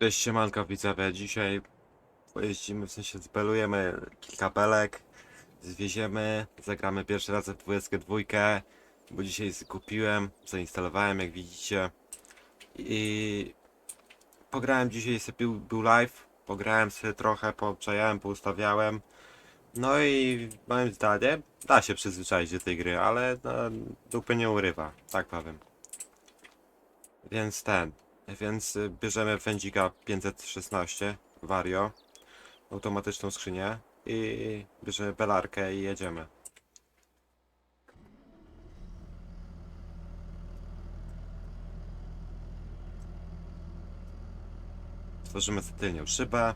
Cześć siemanko widzowie, dzisiaj pojeździmy, w sensie zbelujemy kilka belek, zwieziemy, zagramy pierwszy raz w 22, bo dzisiaj kupiłem, zainstalowałem jak widzicie. I pograłem dzisiaj sobie, był, był live, pograłem sobie trochę, poobczajałem, poustawiałem, no i moim zdaniem da się przyzwyczaić do tej gry, ale no, dupy nie urywa, tak powiem. Więc ten, więc y, bierzemy Fendzika 516 Vario, automatyczną skrzynię i bierzemy belarkę i jedziemy. Stworzymy sobie tylnią szybę.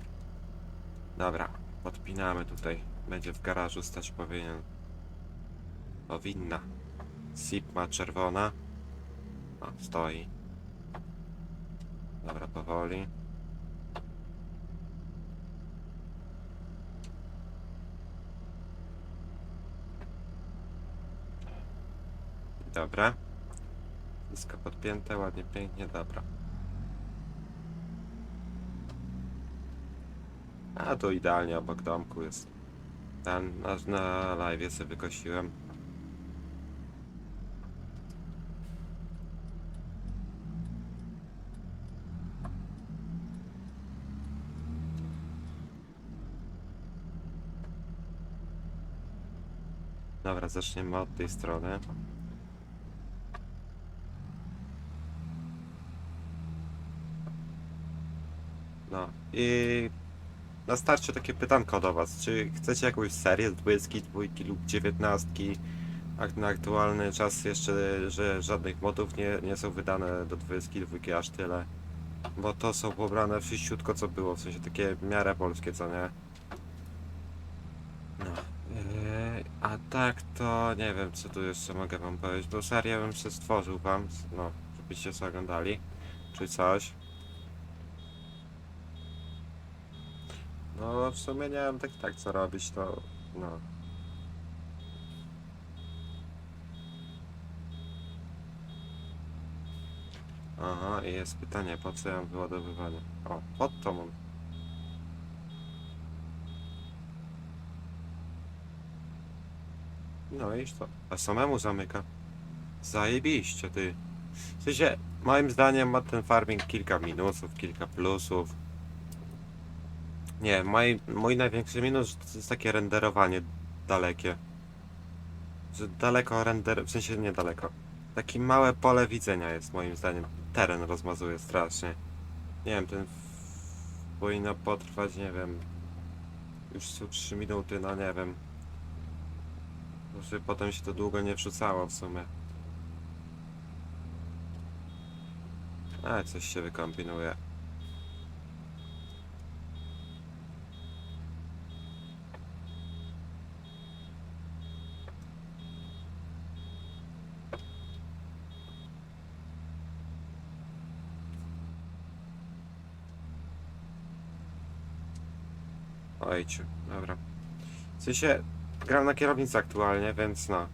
Dobra, podpinamy tutaj. Będzie w garażu stać powinien. Powinna. SIP ma czerwona. O, stoi. Dobra, powoli. Dobra. Wszystko podpięte, ładnie, pięknie, dobra. A to idealnie obok domku jest. Ten na, na live sobie wykosiłem. Dobra, zaczniemy od tej strony. No i na starcie takie pytanko do was. Czy chcecie jakąś serię z 22 lub 19? Jak na aktualny czas jeszcze, że żadnych modów nie, nie są wydane do 22 aż tyle. Bo to są pobrane wszyściutko co było, w sensie takie miarę polskie, co nie? No. Yy, a tak to nie wiem co tu jeszcze mogę wam powiedzieć, bo serię bym się stworzył wam, no, żebyście sobie oglądali, czy coś. No w sumie nie wiem tak tak co robić, to no. Aha, i jest pytanie, po co ja mam wyładowywanie? O, pod to mam. No i to. A samemu zamyka. Zajebiście, ty. W sensie, moim zdaniem ma ten farming kilka minusów, kilka plusów. Nie, mój, mój największy minus to jest takie renderowanie dalekie. Że daleko render... w sensie niedaleko. Takie małe pole widzenia jest moim zdaniem. Teren rozmazuje strasznie. Nie wiem, ten powinno potrwać, nie wiem. Już są 3 minuty, no nie wiem. Może potem się to długo nie wrzucało w sumie. A, coś się wykombinuje. Ojciu, dobra. W gram na kierownicy aktualnie, więc no.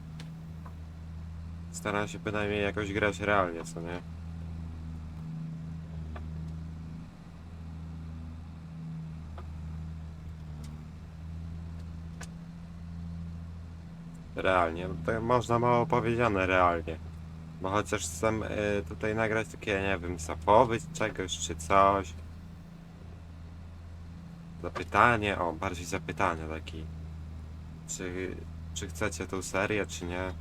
Staram się bynajmniej jakoś grać realnie, co nie? Realnie, to można mało powiedziane realnie. Bo chociaż chcę y, tutaj nagrać takie, nie wiem, zapowiedź czegoś czy coś. Zapytanie, o, bardziej zapytanie taki. Czy, czy chcecie tą serię, czy nie?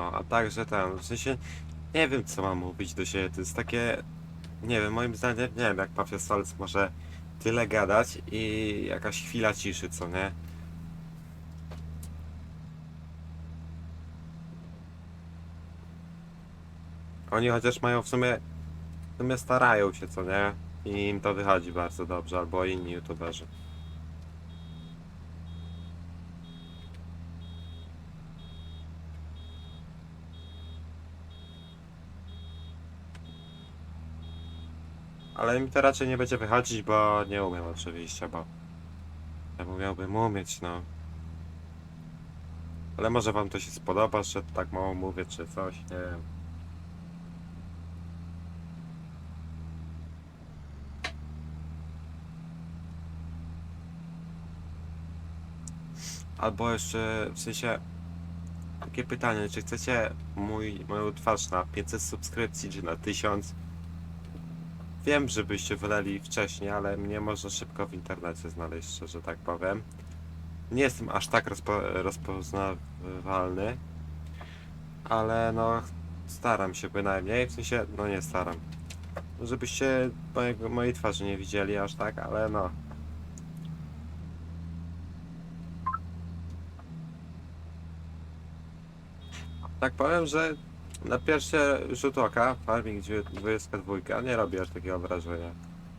No, a także ten, w sensie, nie wiem co mam mówić do siebie, to jest takie, nie wiem, moim zdaniem, nie wiem jak Mafia Solc może tyle gadać i jakaś chwila ciszy, co nie? Oni chociaż mają w sumie, w sumie starają się, co nie? I im to wychodzi bardzo dobrze, albo inni youtuberzy. Ale mi to raczej nie będzie wychodzić, bo nie umiem oczywiście, bo ja miałbym umieć, no. Ale może wam to się spodoba, że tak mało mówię, czy coś, nie wiem. Albo jeszcze, w sensie, takie pytanie, czy chcecie mój, moją twarz na 500 subskrypcji, czy na 1000? Wiem, żebyście woleli wcześniej, ale mnie można szybko w internecie znaleźć, że tak powiem. Nie jestem aż tak rozpo, rozpoznawalny, ale no staram się bynajmniej, w sensie, no nie staram. Żebyście mojego, mojej twarzy nie widzieli aż tak, ale no. Tak powiem, że na pierwszy rzut oka Farming 22 nie robi aż takiego wrażenia.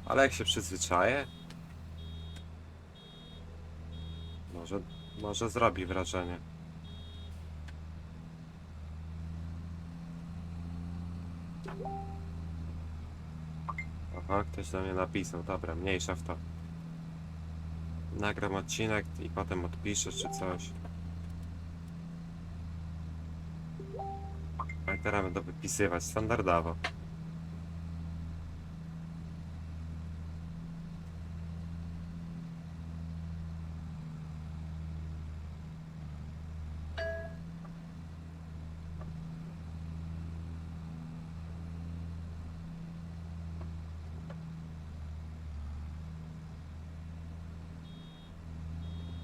Ale jak się przyzwyczaję, może, może zrobi wrażenie. Aha, ktoś do mnie napisał, dobra, mniejsza w to. Nagram odcinek i potem odpiszę czy coś. A teraz będę wypisywać standardowo.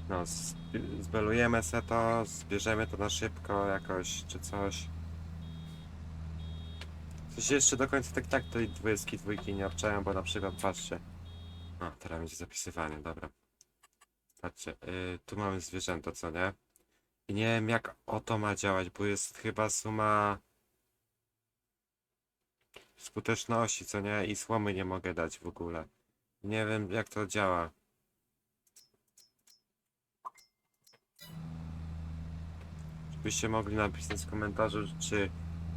No, zb- zbelujemy se to, zbierzemy to na szybko jakoś, czy coś. Coś jeszcze do końca tak tak tej dwójki dwójki nie obczają, bo na przykład patrzcie. A, teraz będzie zapisywanie, dobra. Patrzcie, y, tu mamy zwierzęta, co nie? I nie wiem jak o to ma działać, bo jest chyba suma skuteczności, co nie? I słomy nie mogę dać w ogóle. Nie wiem jak to działa. Żebyście mogli napisać w komentarzu, czy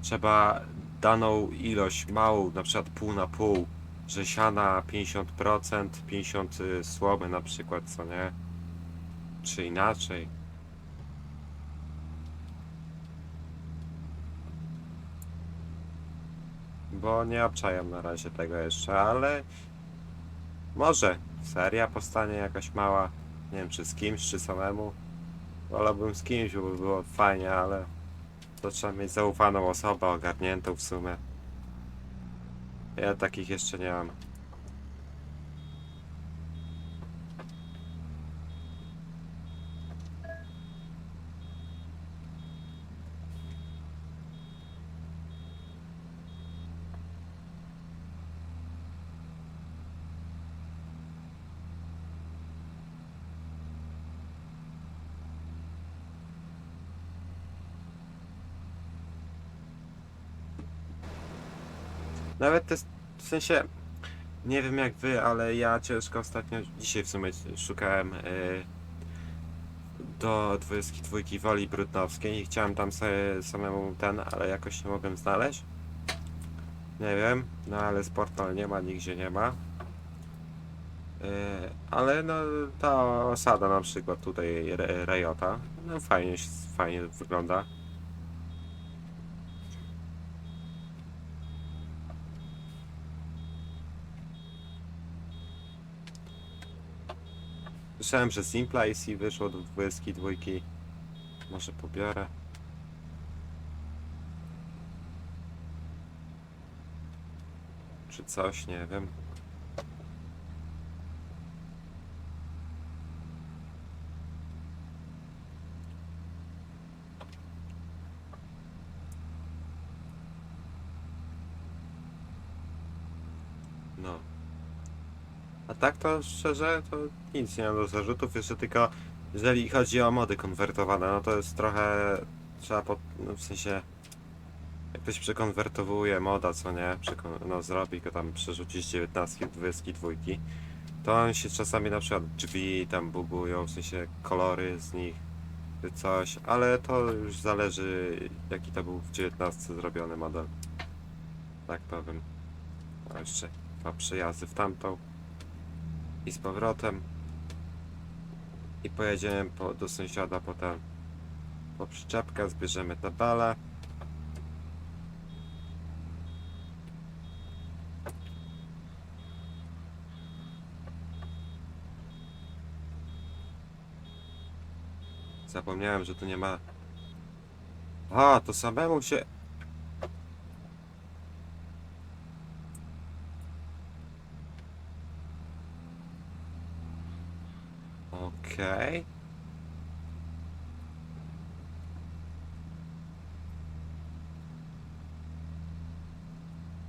trzeba daną ilość małą, na przykład pół na pół, że siana 50%, 50 y, słomy na przykład, co nie? Czy inaczej? Bo nie obczają na razie tego jeszcze, ale może seria powstanie jakaś mała, nie wiem czy z kimś, czy samemu. Wolałbym z kimś, bo by było fajnie, ale to trzeba mieć zaufaną osobę, ogarniętą w sumie. Ja takich jeszcze nie mam. Nawet te, w sensie, nie wiem jak wy, ale ja ciężko ostatnio, dzisiaj w sumie szukałem y, do 22 Woli Brudnowskiej i chciałem tam sobie samemu ten, ale jakoś nie mogłem znaleźć. Nie wiem, no ale Sportol nie ma, nigdzie nie ma. Y, ale no ta osada na przykład tutaj Re- Rejota, no fajnie, fajnie wygląda. Słyszałem, że Simplice wyszło do 22. Może pobiorę. Czy coś, nie wiem. No. A tak to szczerze, to nic nie mam do zarzutów, jeszcze tylko jeżeli chodzi o mody konwertowane, no to jest trochę trzeba pod, no w sensie jak ktoś przekonwertowuje moda, co nie, Przekon no zrobi go tam przerzuci z 19 do 22, to on się czasami na przykład drzwi tam bugują, w sensie kolory z nich, czy coś, ale to już zależy jaki to był w 19 zrobiony model. Tak powiem. A jeszcze dwa przejazdy w tamtą i z powrotem. I pojedziemy po, do sąsiada potem po przyczepkę, zbierzemy tabelę. Zapomniałem, że tu nie ma... A, to samemu się... Okej.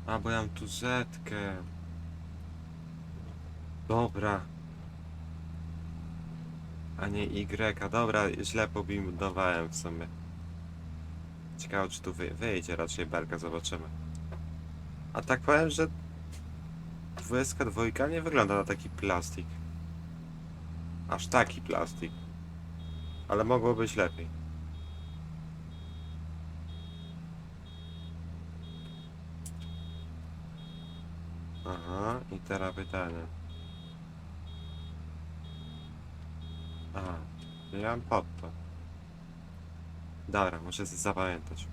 A, bo ja mam tu zetkę. Dobra. A nie Y. Dobra, źle pobudowałem w sumie. Ciekawe, czy tu wy wyjdzie raczej belka, zobaczymy. A tak powiem, że 22 nie wygląda na taki plastik. Aż taki plastik. Ale mogło być lepiej. Aha, i teraz pytanie. Aha, ja mam pod to. Dobra, muszę sobie zapamiętać.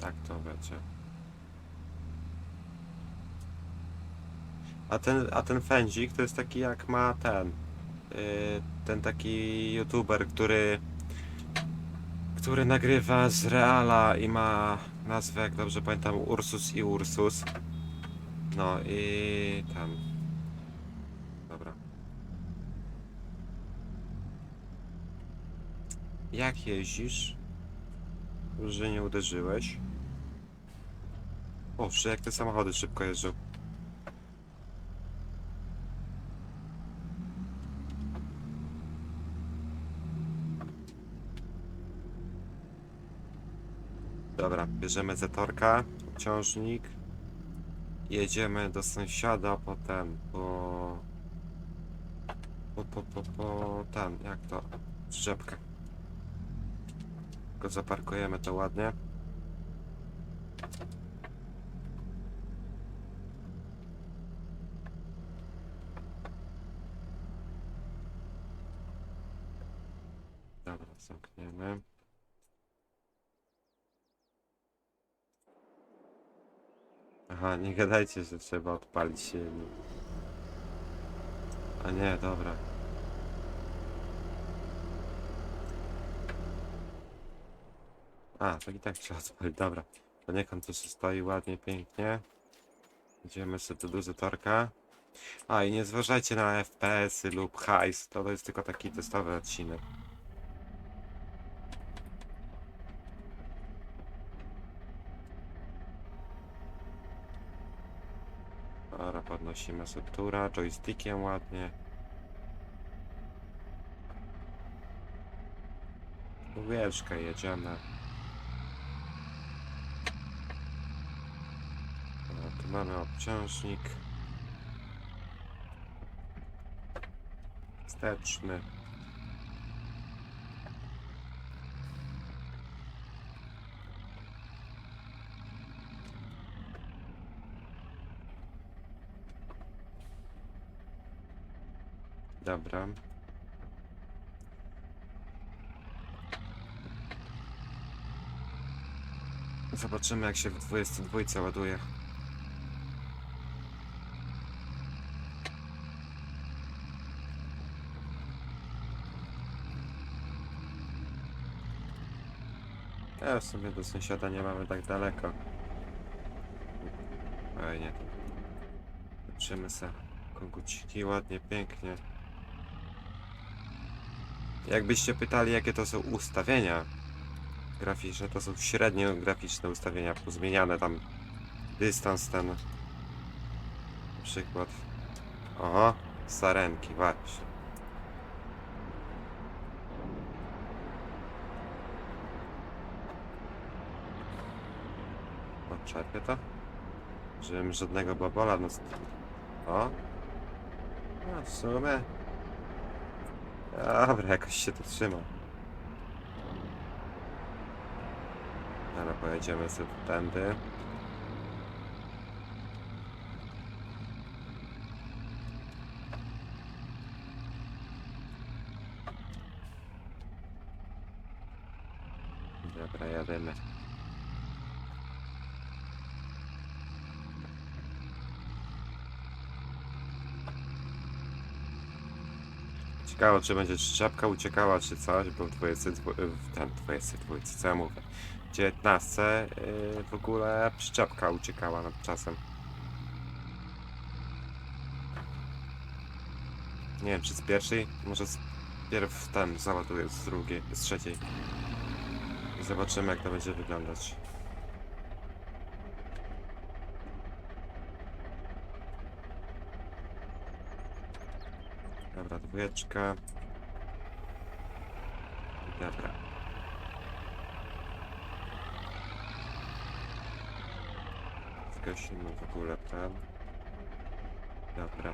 Tak to będzie. A ten, a ten Fędzik to jest taki jak ma ten. Yy, ten taki youtuber, który. Który nagrywa z Reala i ma nazwę, jak dobrze pamiętam, Ursus i Ursus. No i tam. Dobra. Jak jeździsz? Że nie uderzyłeś. O, że jak te samochody szybko jeżdżą. Dobra, bierzemy zetorka, ciążnik. Jedziemy do sąsiada, potem po... Po, po, po, po... Ten, jak to? Szczepkę. Tylko zaparkujemy to ładnie. Dobra, zamkniemy. Aha, nie gadajcie, że trzeba odpalić silnik. A nie, dobra. A, tak i tak trzeba odpalić, dobra. Poniekąd to się stoi ładnie, pięknie. Idziemy sobie do dozatorka. A, i nie zważajcie na FPS-y lub hajs, to, to jest tylko taki testowy odcinek. Dobra, podnosimy sobie tura, joystickiem ładnie. Dwójeczkę jedziemy. No, tu mamy obciążnik. Wsteczny. Dobra. Zobaczymy jak się w 22 ładuje. Ja w sumie do sąsiada nie mamy tak daleko. Fajnie. Patrzymy se koguciki ładnie, pięknie. Jakbyście pytali jakie to są ustawienia graficzne, to są średnio graficzne ustawienia, pozmieniane tam dystans ten. Na przykład. Oho, sarenki, właśnie. Odczepię to. Żebym żadnego babola no... O! No w sumie... Dobra, jakoś się to trzyma. Ale pojedziemy sobie tędy. Dobra, jadymy. Czy będzie szczepka uciekała, czy coś, bo w 22, w ten 22, co ja mówię, w 19 yy, w ogóle przyczepka uciekała nad czasem. Nie wiem, czy z pierwszej, może z pierw ten załaduję z drugiej, z trzeciej. Zobaczymy, jak to będzie wyglądać. Dwójeczka. Dobra. Zgasimy w ogóle ten. Dobra.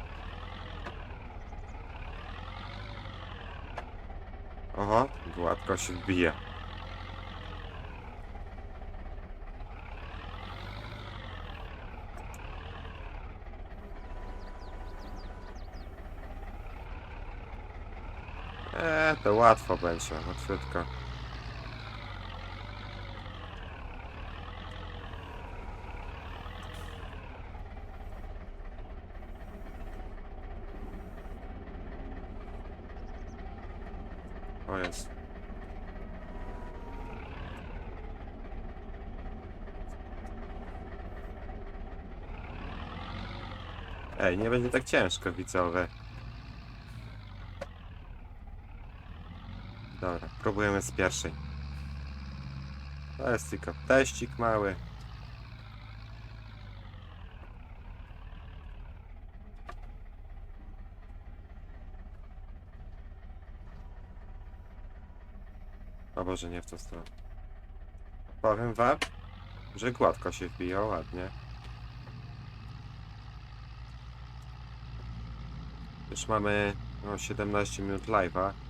Oho, gładko się wbija. To łatwo będzie, łatwiutko. O. Ej, nie będzie tak ciężko, widzowie. Dobra, próbujemy z pierwszej. To jest tylko teścik mały. O Boże, nie w tą stronę. Powiem wam, że gładko się wbija, ładnie. Już mamy no, 17 minut live'a.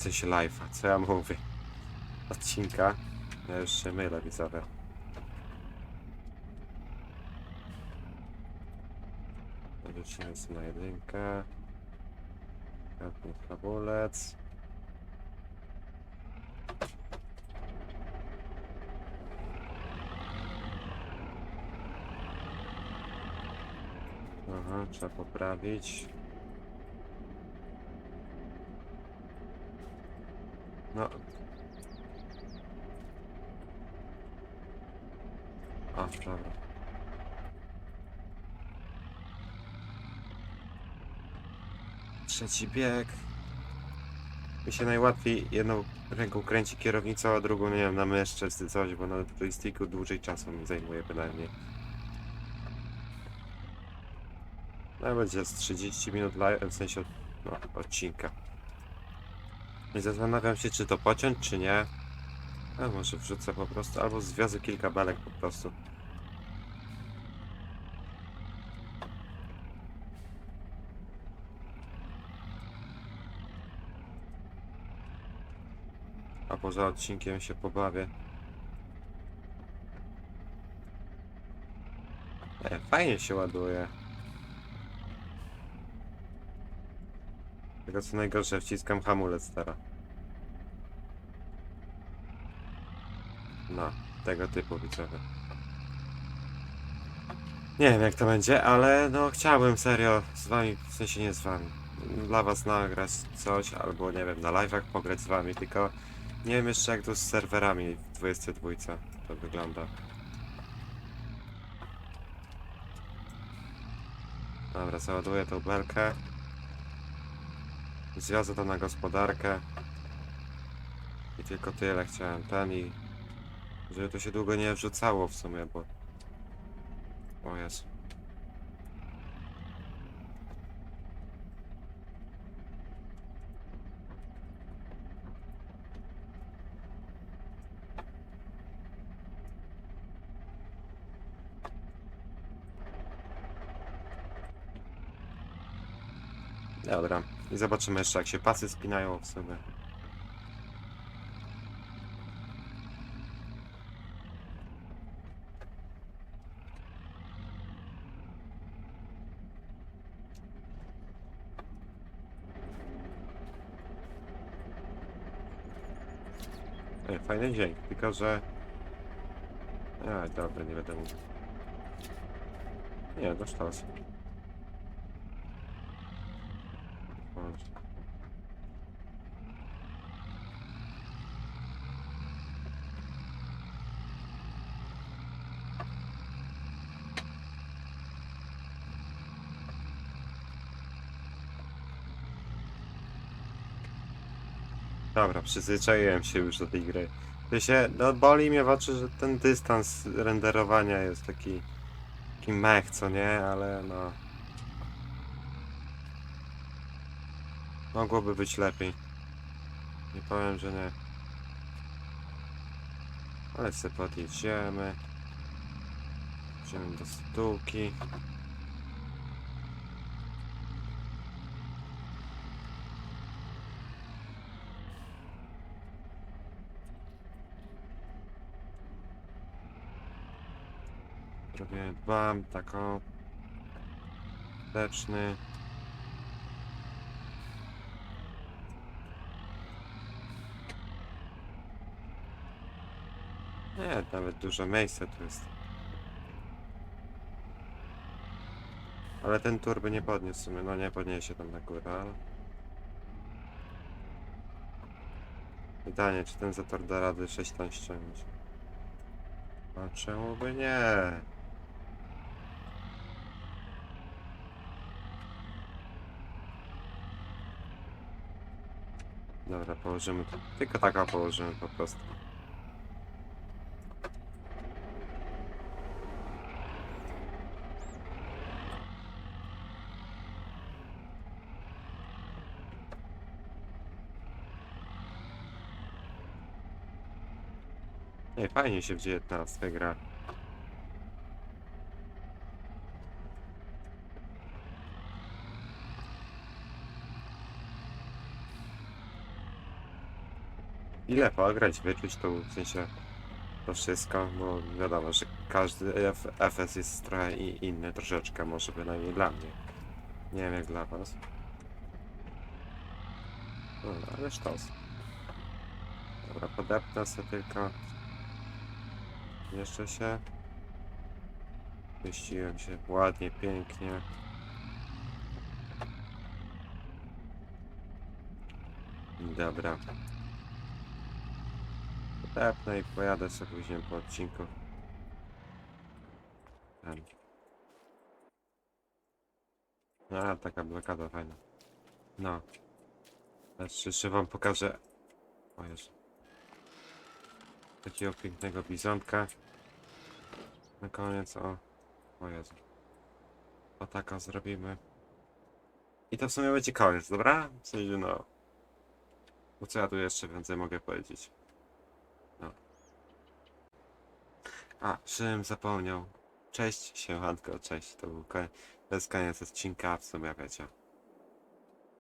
W sensie live'a, co ja mówię? Odcinka. Ja już się mylę, widzowie. Wrócimy sobie na jedynkę. Kapnie kabulec. Aha, trzeba poprawić. No. A, dobra. Trzeci bieg. Mi się najłatwiej jedną ręką kręci kierownicą, a drugą, nie wiem, na myszce czy coś, bo na joysticku dłużej czasu mi zajmuje bynajmniej. Będzie z 30 minut live, w sensie no, odcinka. I zastanawiam się, czy to pociąć, czy nie. A może wrzucę po prostu, albo zwiozę kilka belek po prostu. A poza odcinkiem się pobawię. E, fajnie się ładuje. Tylko co najgorsze, wciskam hamulec teraz. No, tego typu widzowie. Nie wiem jak to będzie, ale no chciałbym serio z wami, w sensie nie z wami, dla was nagrać coś, albo nie wiem, na live'ach pograć z wami, tylko nie wiem jeszcze jak to z serwerami w 22 to wygląda. Dobra, załaduję tą belkę. Zwiozę to na gospodarkę. I tylko tyle chciałem. Ten i... Żeby to się długo nie wrzucało w sumie, bo... O Jezu. Dobra. I zobaczymy jeszcze jak się pasy spinają w sobie. Ej, fajny dzień, tylko że... A, dobra, nie będę mówił. Nie, doszło się. Dobra, przyzwyczaiłem się już do tej gry. To się, no boli mnie oczy, że ten dystans renderowania jest taki, taki mech, co nie, ale no... Mogłoby być lepiej. Nie powiem, że nie. Ale sobie podjedziemy. Idziemy do stółki. Zrobię dwa, taką wsteczny. Nie, nawet dużo miejsca tu jest. Ale ten tur by nie podniósł w sumie, no nie podniesie tam na górę, ale... Pytanie, czy ten zator da rady 6 ton ściągnąć? A czemu by nie? Dobra, położymy to. Tylko taka położymy po prostu. Nie, fajnie się w 19 gra. Ile pograć, wyczuć to w sensie to wszystko, bo wiadomo, że każdy FS jest trochę inny, troszeczkę, może bynajmniej dla mnie. Nie wiem jak dla was. No, ale sztos. Dobra, podepnę sobie tylko. Jeszcze się. Mieściłem się ładnie, pięknie. Dobra. Podepnę i pojadę sobie później po odcinku. Ten. A, taka blokada fajna. No. Jeszcze wam pokażę. O Jezu. Takiego pięknego bizonka. Na koniec, o. O Jezu. O taką zrobimy. I to w sumie będzie koniec, dobra? W sensie, no. Bo co ja tu jeszcze więcej mogę powiedzieć? No. A, żebym zapomniał. Cześć, siemanko, cześć. To był koniec odcinka, w sumie wiecie.